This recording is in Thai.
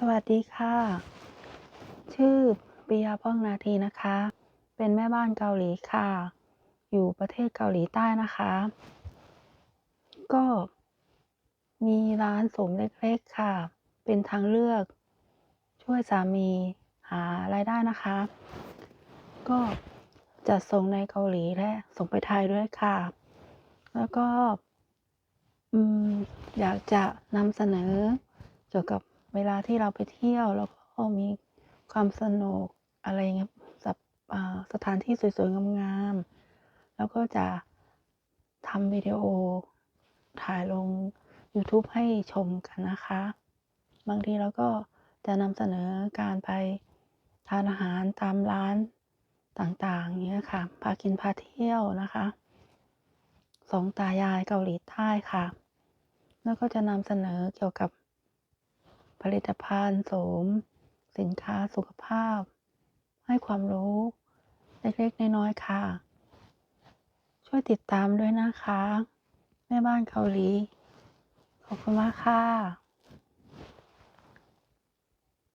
สวัสดีค่ะ ชื่อปิยาป้องนาทีนะคะ เป็นแม่บ้านเกาหลีค่ะ อยู่ประเทศเกาหลีใต้นะคะ ก็มีร้านสมเล็กๆค่ะ เป็นทางเลือก ช่วยสามีหารายได้นะคะ ก็จัดส่งในเกาหลีและส่งไปไทยด้วยค่ะ แล้วก็อยากจะนำเสนอเกี่ยวกับ เวลาที่เราไปเที่ยวแล้วก็มีความสนุกอะไรเงี้ยสับสถานที่สวยๆงามๆแล้วก็จะทำวิดีโอถ่ายลงยูทูบให้ชมกันนะคะ บางทีเราก็จะนำเสนอการไปทานอาหารตามร้านต่างๆเงี้ยค่ะ พากินพาเที่ยวนะคะ สองตายายเกาหลีใต้ค่ะ แล้วก็จะนำเสนอเกี่ยวกับ ผลิตภัณฑ์โสม สินค้าสุขภาพ ให้ความรู้เล็กๆน้อยๆค่ะ ช่วยติดตามด้วยนะคะ แม่บ้านเกาหลี ขอบคุณมากค่ะ